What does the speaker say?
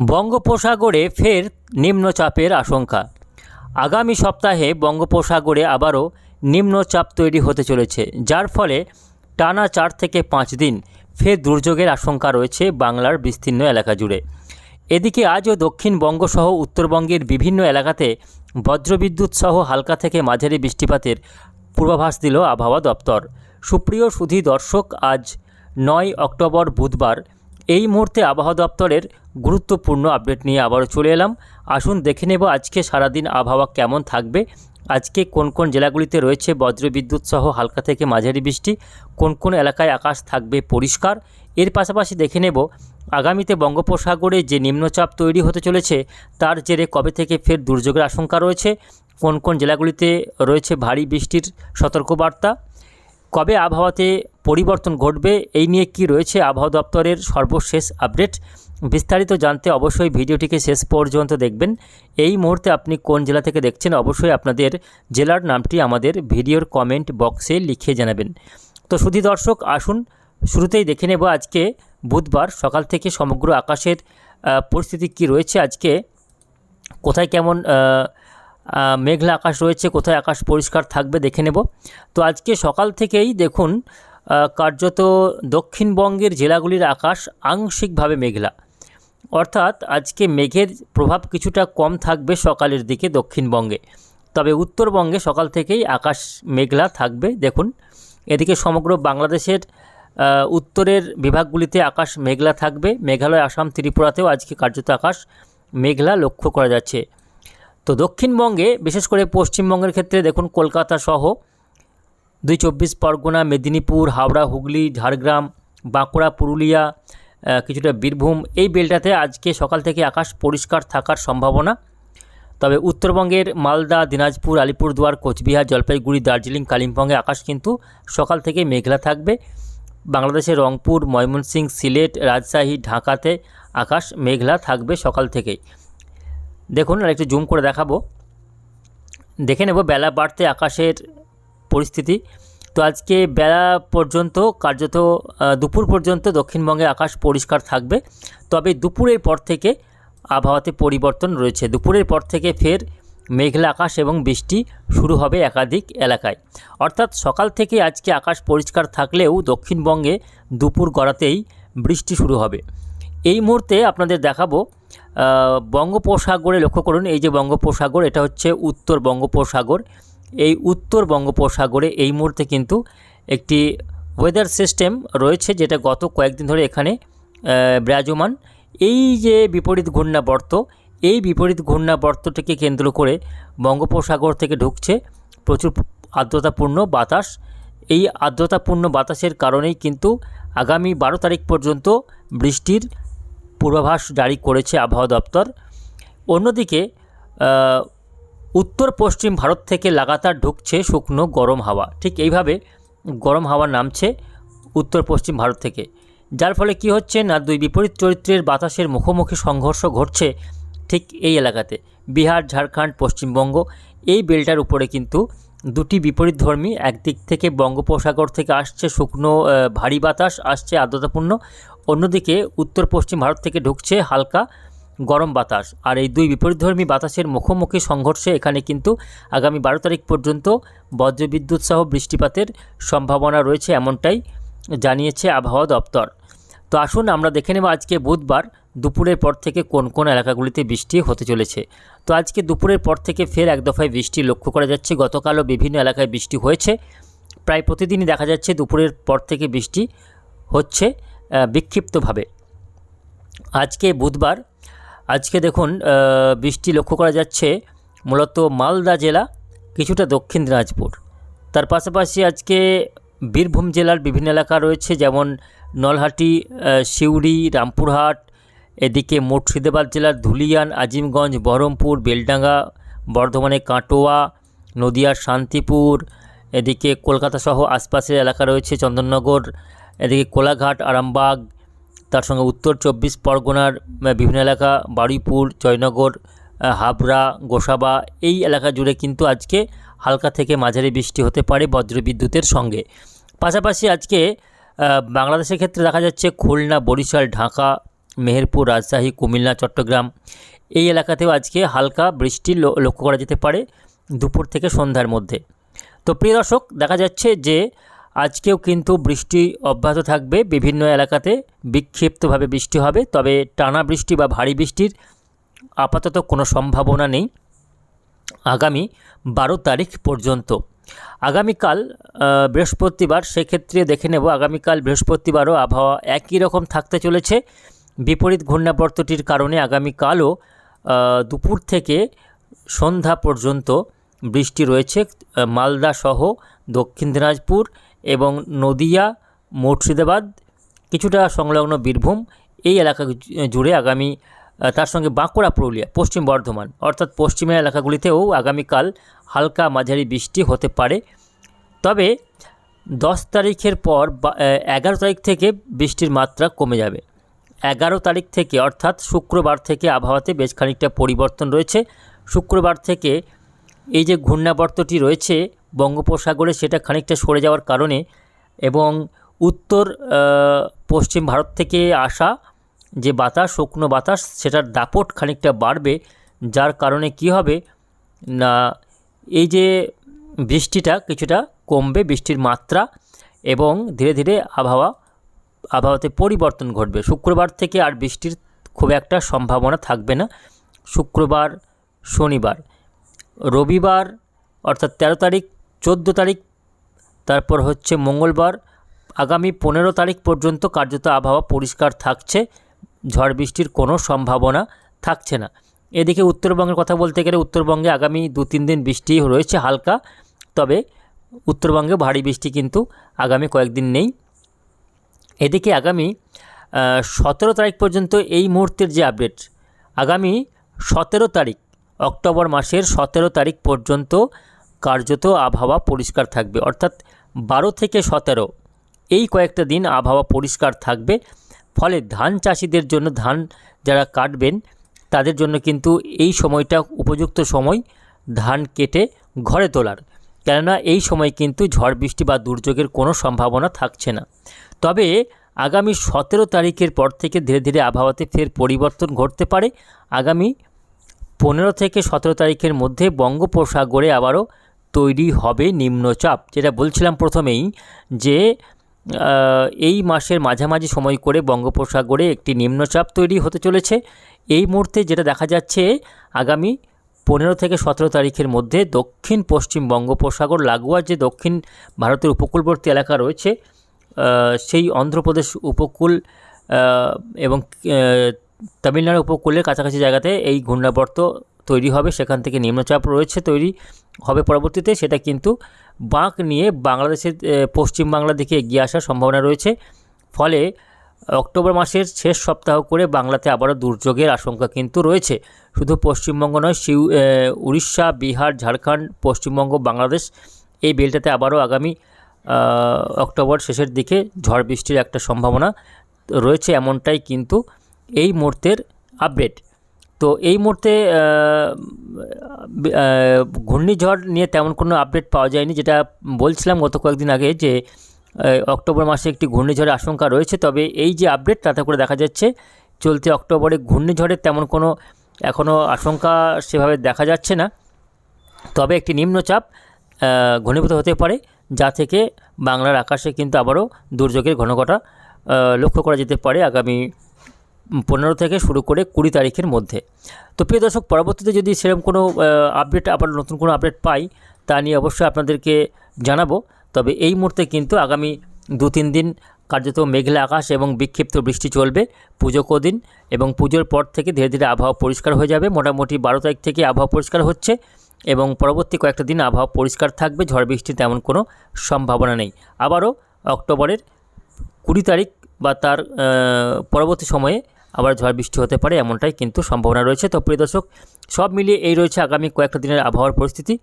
বঙ্গোপসাগরে ফের নিম্নচাপের আশঙ্কা। আগামী সপ্তাহে বঙ্গোপসাগরে আবারও নিম্নচাপ তৈরি হতে চলেছে, যার ফলে টানা চার থেকে পাঁচ দিন ফের দুর্যোগের আশঙ্কা রয়েছে বাংলার বিস্তীর্ণ এলাকা জুড়ে। এদিকে আজও দক্ষিণবঙ্গ সহ উত্তরবঙ্গের বিভিন্ন এলাকাতে বজ্রবিদ্যুৎ সহ হালকা থেকে মাঝারি বৃষ্টিপাতের পূর্বাভাস দিল আবহাওয়া দপ্তর। সুপ্রিয় সুধী দর্শক, আজ নয় অক্টোবর বুধবার এই মুহূর্তে আবহাওয়া দপ্তরের গুরুত্বপূর্ণ আপডেট নিয়ে আবারও চলে এলাম। আসুন দেখে নেব আজকে সারাদিন আবহাওয়া কেমন থাকবে। আজকে কোন কোন জেলাগুলিতে রয়েছে বজ্রবিদ্যুৎ সহ হালকা থেকে মাঝারি বৃষ্টি? কোন কোন এলাকায় আকাশ থাকবে পরিষ্কার? এর পাশাপাশি দেখে নেব, আগামীতে বঙ্গোপসাগরে যে নিম্নচাপ তৈরি হতে চলেছে, তার জেরে কবে থেকে ফের দুর্যোগের আশঙ্কা রয়েছে? কোন কোন জেলাগুলিতে রয়েছে ভারী বৃষ্টির সতর্কবার্তা? কবে আবহাওয়াতে পরিবর্তন ঘটবে, এই নিয়ে কি রয়েছে আবহাওয়া দপ্তরের সর্বশেষ আপডেট, বিস্তারিত জানতে অবশ্যই ভিডিওটিকে শেষ পর্যন্ত দেখবেন। এই মুহূর্তে আপনি কোন জেলা থেকে দেখছেন, অবশ্যই আপনাদের জেলার নামটি আমাদের ভিডিওর কমেন্ট বক্সে লিখে জানাবেন। তো শুধু দর্শক, আসুন শুরুতেই দেখে নেব আজকে বুধবার সকাল থেকে সমগ্র আকাশের পরিস্থিতি কি রয়েছে, আজকে কোথায় কেমন মেঘলা আকাশ রয়েছে, কোথায় আকাশ পরিষ্কার থাকবে দেখে নেব। তো আজকে সকাল থেকেই দেখুন কার্যত দক্ষিণবঙ্গের জেলাগুলির আকাশ আংশিকভাবে মেঘলা। অর্থাৎ আজকে মেঘের প্রভাব কিছুটা কম থাকবে সকালের দিকে দক্ষিণবঙ্গে। তবে উত্তরবঙ্গে সকাল থেকেই আকাশ মেঘলা থাকবে, দেখুন। এদিকে সমগ্র বাংলাদেশের উত্তরের বিভাগগুলিতে আকাশ মেঘলা থাকবে। মেঘালয়, আসাম, ত্রিপুরাতেও আজকে কার্যত আকাশ মেঘলা লক্ষ্য করা যাচ্ছে। তো দক্ষিণবঙ্গে, বিশেষ করে পশ্চিমবঙ্গের ক্ষেত্রে দেখুন কলকাতা সহ দুই চব্বিশ পরগনা, মেদিনীপুর, হাওড়া, হুগলি, ঝাড়গ্রাম, বাঁকুড়া, পুরুলিয়া কিছুটা বীরভূম, এই বেলটাতে আজকে সকাল থেকে আকাশ পরিষ্কার থাকার সম্ভাবনা। তবে উত্তরবঙ্গের মালদা, দিনাজপুর, আলিপুরদুয়ার, কোচবিহার, জলপাইগুড়ি, দার্জিলিং, কালিম্পংয়ে আকাশ কিন্তু সকাল থেকে মেঘলা থাকবে। বাংলাদেশের রংপুর, ময়মনসিংহ, সিলেট, রাজশাহী, ঢাকাতে আকাশ মেঘলা থাকবে সকাল থেকেই। দেখুন, আর একটু জুম করে দেখাবো। দেখে নেব বেলা বাড়তে আকাশের পরিস্থিতি। তো আজকে বেলা পর্যন্ত, কার্যত দুপুর পর্যন্ত দক্ষিণবঙ্গে আকাশ পরিষ্কার থাকবে। তবে দুপুরের পর থেকে আবহাওয়াতে পরিবর্তন রয়েছে। দুপুরের পর থেকে ফের মেঘলা আকাশ এবং বৃষ্টি শুরু হবে একাধিক এলাকায়। অর্থাৎ সকাল থেকে আজকে আকাশ পরিষ্কার থাকলেও দক্ষিণবঙ্গে দুপুর গড়াতেই বৃষ্টি শুরু হবে। এই মুহূর্তে আপনাদের দেখাবো বঙ্গোপসাগরে লক্ষ্য করুন, এই যে বঙ্গোপসাগর, এটা হচ্ছে উত্তর বঙ্গোপসাগর। এই উত্তর বঙ্গোপসাগরে এই মুহূর্তে কিন্তু একটি ওয়েদার সিস্টেম রয়েছে, যেটা গত কয়েকদিন ধরে এখানে বিরাজমান। এই যে বিপরীত ঘূর্ণাবর্ত, এই বিপরীত ঘূর্ণাবর্তটিকে কেন্দ্র করে বঙ্গোপসাগর থেকে ঢুকছে প্রচুর আর্দ্রতাপূর্ণ বাতাস। এই আর্দ্রতাপূর্ণ বাতাসের কারণেই কিন্তু আগামী বারো তারিখ পর্যন্ত বৃষ্টির পূর্বাভাস জারি করেছে আবহাওয়া দপ্তর। অন্যদিকে উত্তর পশ্চিম ভারত থেকে লাগাতার ঢুকছে শুকনো গরম হাওয়া। ঠিক এইভাবে গরম হাওয়া নামছে উত্তর পশ্চিম ভারত থেকে। যার ফলে কি হচ্ছে না, দুই বিপরীত চরিত্রের বাতাসের মুখোমুখি সংঘর্ষ ঘটছে ঠিক এই এলাকাতে। বিহার, ঝাড়খণ্ড, পশ্চিমবঙ্গ এই বেলটার উপরে কিন্তু দুটি বিপরীত ধর্মী, একদিক থেকে বঙ্গোপসাগর থেকে আসছে শুকনো ভারী বাতাস, আসছে আর্দ্রতাপূর্ণ। অন্যদিকে উত্তর পশ্চিম ভারত থেকে ঢুকছে হালকা গরম বাতাস। আর এই দুই বিপরীতধর্মী বাতাসের মুখোমুখি সংঘর্ষে এখানে কিন্তু আগামী বারো তারিখ পর্যন্ত বজ্রবিদ্যুৎ সহ বৃষ্টিপাতের সম্ভাবনা রয়েছে এমনটাই জানিয়েছে আবহাওয়া দপ্তর। তো আসুন আমরা দেখে নেব আজকে বুধবার দুপুরের পর থেকে কোন কোন এলাকাগুলিতে বৃষ্টি হতে চলেছে। তো আজকে দুপুরের পর থেকে ফের এক দফায় বৃষ্টি লক্ষ্য করা যাচ্ছে। গতকালও বিভিন্ন এলাকায় বৃষ্টি হয়েছে। প্রায় প্রতিদিনই দেখা যাচ্ছে দুপুরের পর থেকে বৃষ্টি হচ্ছে বিক্ষিপ্তভাবে। আজকে বুধবার, আজকে দেখুন বৃষ্টি লক্ষ্য করা যাচ্ছে মূলত মালদা জেলা, কিছুটা দক্ষিণ দিনাজপুর। তার পাশাপাশি আজকে বীরভূম জেলার বিভিন্ন এলাকা রয়েছে, যেমন নলহাটি সিউড়ি, রামপুরহাট এদিকে মুর্শিদাবাদ জেলার ধুলিয়ান, আজিমগঞ্জ, বহরমপুর, বেলডাঙ্গা, বর্ধমানে কাটোয়া নদিয়ার শান্তিপুর, এদিকে কলকাতা সহ আশপাশের এলাকা রয়েছে চন্দননগর, এদিকে কোলাঘাট, আরামবাগ, তার সঙ্গে উত্তর চব্বিশ পরগনার বিভিন্ন এলাকা, বারুইপুর, জয়নগর হাবড়া, গোসাবা, এই এলাকা জুড়ে কিন্তু আজকে হালকা থেকে মাঝারি বৃষ্টি হতে পারে বজ্রবিদ্যুতের সঙ্গে। পাশাপাশি আজকে বাংলাদেশের ক্ষেত্রে দেখা যাচ্ছে খুলনা, বরিশাল, ঢাকা মেহেরপুর রাজশাহী, কুমিল্লা, চট্টগ্রাম। এই এলাকাতেও আজকে হালকা বৃষ্টি লক্ষ্য করা যেতে পারে দুপুর থেকে সন্ধ্যার মধ্যে। তো প্রিয় দর্শক, দেখা যাচ্ছে যে আজকেও কিন্তু বৃষ্টি অব্যাহত থাকবে বিভিন্ন এলাকাতে। বিক্ষিপ্তভাবে বৃষ্টি হবে, তবে টানা বৃষ্টি বা ভারী বৃষ্টির আপাতত কোনো সম্ভাবনা নেই আগামী বারো তারিখ পর্যন্ত। আগামীকাল বৃহস্পতিবার, সেক্ষেত্রে দেখে নেব আগামীকাল বৃহস্পতিবারও আবহাওয়া একই রকম থাকতে চলেছে। বিপরীত ঘূর্ণাবর্তটির কারণে আগামীকালও দুপুর থেকে সন্ধ্যা পর্যন্ত বৃষ্টি রয়েছে। মালদা সহ দক্ষিণ দিনাজপুর এবং নদিয়া, মুর্শিদাবাদ, কিছুটা সংলগ্ন বীরভূম এই এলাকা জুড়ে আগামী তার সঙ্গে বাঁকুড়া, পুরুলিয়া, পশ্চিম বর্ধমান অর্থাৎ পশ্চিমের এলাকাগুলিতেও আগামীকাল হালকা মাঝারি বৃষ্টি হতে পারে। তবে দশ তারিখের পর এগারো তারিখ থেকে বৃষ্টির মাত্রা কমে যাবে। এগারো তারিখ থেকে, অর্থাৎ শুক্রবার থেকে আবহাওয়াতে বেশ খানিকটা পরিবর্তন রয়েছে। শুক্রবার থেকে এই যে ঘূর্ণাবর্তটি রয়েছে বঙ্গোপসাগরে, সেটা খানিকটা সরে যাওয়ার কারণে এবং উত্তর পশ্চিম ভারত থেকে আসা যে বাতাস, শুকনো বাতাস, সেটার দাপট খানিকটা বাড়বে। যার কারণে কি হবে? না, এই যে বৃষ্টিটা কিছুটা কমবে, বৃষ্টির মাত্রা এবং ধীরে ধীরে আবহাওয়া আবহাওয়াতে পরিবর্তন ঘটবে। শুক্রবার থেকে আর বৃষ্টির খুব একটা সম্ভাবনা থাকবে না। শুক্রবার, শনিবার, রবিবার, অর্থাৎ তেরো তারিখ, চোদ্দ তারিখ, তারপর হচ্ছে মঙ্গলবার, আগামী পনেরো তারিখ পর্যন্ত কার্যত আবহাওয়া পরিষ্কার থাকছে। ঝড় বৃষ্টির কোনো সম্ভাবনা থাকছে না। এদিকে উত্তরবঙ্গের কথা বলতে গেলে উত্তরবঙ্গে আগামী দু তিন দিন বৃষ্টি রয়েছে হালকা, তবে উত্তরবঙ্গে ভারী বৃষ্টি কিন্তু আগামী কয়েকদিন নেই। এদিকে আগামী সতেরো তারিখ পর্যন্ত এই মুহূর্তের যে আপডেট আগামী সতেরো তারিখ, অক্টোবর মাসের সতেরো তারিখ পর্যন্ত কার্যত আবহাওয়া পরিষ্কার থাকবে। অর্থাৎ বারো থেকে সতেরো, এই কয়েকটা দিন আবহাওয়া পরিষ্কার থাকবে। ফলে ধান চাষিদের জন্য ধান যারা কাটবেন, তাদের জন্য কিন্তু এই সময়টা উপযুক্ত সময় ধান কেটে ঘরে তোলার। কেননা এই সময় কিন্তু ঝড়, বৃষ্টি বা দুর্যোগের কোনো সম্ভাবনা থাকছে না। তবে আগামী সতেরো তারিখের পর থেকে ধীরে ধীরে আবহাওয়াতে ফের পরিবর্তন ঘটতে পারে। আগামী পনেরো থেকে সতেরো তারিখের মধ্যে বঙ্গোপসাগরে আবারও তৈরি হবে নিম্নচাপ। যেটা বলছিলাম প্রথমেই যে এই মাসের মাঝামাঝি সময় করে বঙ্গোপসাগরে একটি নিম্নচাপ তৈরি হতে চলেছে। এই মুহূর্তে যেটা দেখা যাচ্ছে, আগামী পনেরো থেকে সতেরো তারিখের মধ্যে দক্ষিণ পশ্চিম বঙ্গোপসাগর, লাগোয়া যে দক্ষিণ ভারতের উপকূলবর্তী এলাকা রয়েছে সেই অন্ধ্রপ্রদেশ উপকূল এবং তামিলনাড়ু উপকূলের কাছাকাছি জায়গাতে এই ঘূর্ণাবর্ত তৈরি হবে। সেখান থেকে নিম্নচাপ রয়েছে, তৈরি হবে পরবর্তীতে। সেটা কিন্তু বাঁক নিয়ে বাংলাদেশের পশ্চিম বাংলার দিকে এগিয়ে আসার সম্ভাবনা রয়েছে। ফলে অক্টোবর মাসের শেষ সপ্তাহ করে বাংলাতে আবারও দুর্যোগের আশঙ্কা কিন্তু রয়েছে। শুধু পশ্চিমবঙ্গ নয় শিউ উড়িষ্যা, বিহার, ঝাড়খণ্ড, পশ্চিমবঙ্গ, বাংলাদেশ এই বেলটাতে আবারও আগামী অক্টোবর শেষের দিকে ঝড় বৃষ্টির একটা সম্ভাবনা রয়েছে এমনটাই কিন্তু এই মুহূর্তের আপডেট তো এই মুহূর্তে ঘূর্ণিঝড় নিয়ে তেমন কোনো আপডেট পাওয়া যায়নি। যেটা বলছিলাম গত কয়েকদিন আগে যে অক্টোবর মাসে একটি ঘূর্ণিঝড়ের আশঙ্কা রয়েছে। তবে এই যে আপডেট তাতে করে দেখা যাচ্ছে চলতি অক্টোবরে ঘূর্ণিঝড়ের তেমন কোনো এখনও আশঙ্কা সেভাবে দেখা যাচ্ছে না। তবে একটি নিম্নচাপ ঘনীভূত হতে পারে। যা থেকে বাংলার আকাশে কিন্তু আবারও দুর্যোগের ঘনঘটা লক্ষ্য করা যেতে পারে আগামী পনেরো থেকে শুরু করে কুড়ি তারিখের মধ্যে। তো প্রিয় দর্শক, পরবর্তীতে যদি সেরকম কোনো আপডেট আবার নতুন কোনো আপডেট পাই, তা নিয়ে অবশ্যই আপনাদেরকে জানাব। তবে এই মুহূর্তে কিন্তু আগামী দু তিন দিন কার্যত মেঘলা আকাশ এবং বিক্ষিপ্ত বৃষ্টি চলবে। পুজো কদিন এবং পুজোর পর থেকে ধীরে ধীরে আবহাওয়া পরিষ্কার হয়ে যাবে। মোটামুটি বারো তারিখ থেকে আবহাওয়া পরিষ্কার হচ্ছে। এবং পরবর্তী কয়েকটা দিন আবহাওয়া পরিষ্কার থাকবে, ঝড় বৃষ্টির তেমন কোনো সম্ভাবনা নেই। আবারও অক্টোবরের কুড়ি তারিখ বা তার পরবর্তী সময়ে আবার ঝড় বৃষ্টি হতে পারে এমনটাই কিন্তু সম্ভাবনা রয়েছে। তো প্রিয় দর্শক, সব মিলিয়ে এই রয়েছে আগামী কয়েকটা দিনের আবহাওয়ার পরিস্থিতি।